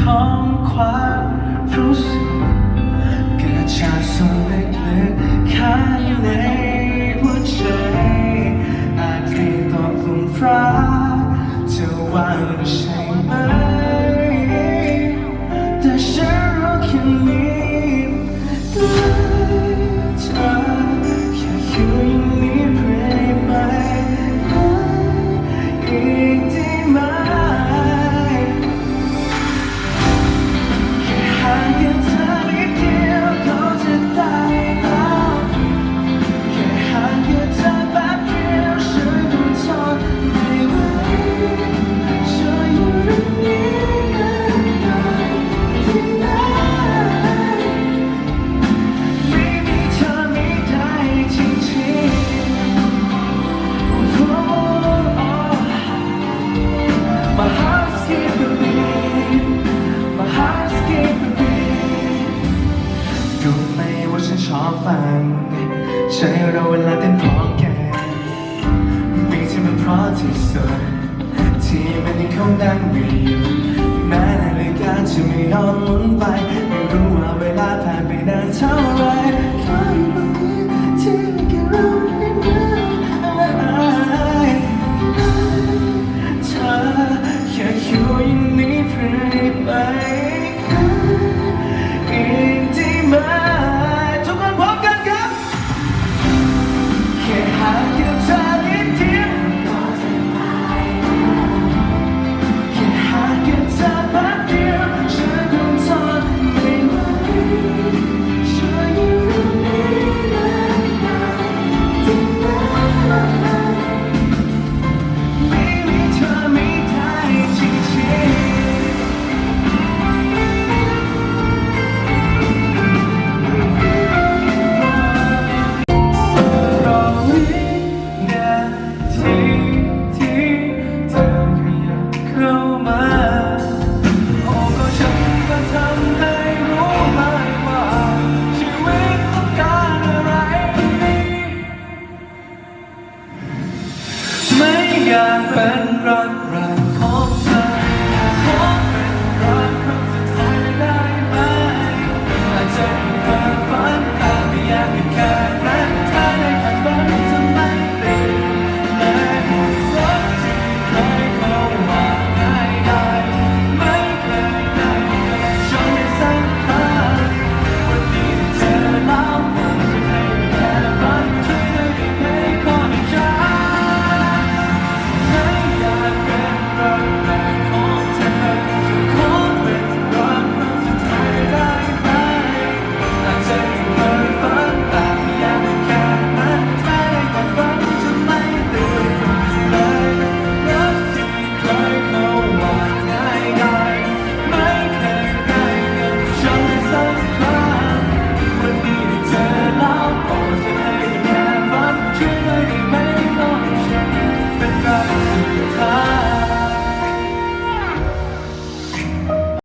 ของความรู้สึกเกิดจากส่วนลึกๆข้างในหัวใจอาจเคยตอบกลุ่มรักเธอว่าใช่ไหม ชอบฟังใช้เราเวลาเต้นพร้อมกันเพลงที่มันเพราะที่สุดที่มันยังคงดังอยู่แม้นาฬิกาจะไม่ยอมหมุนไปไม่รู้ว่าเวลาผ่านไปนานเท่าไร yang penting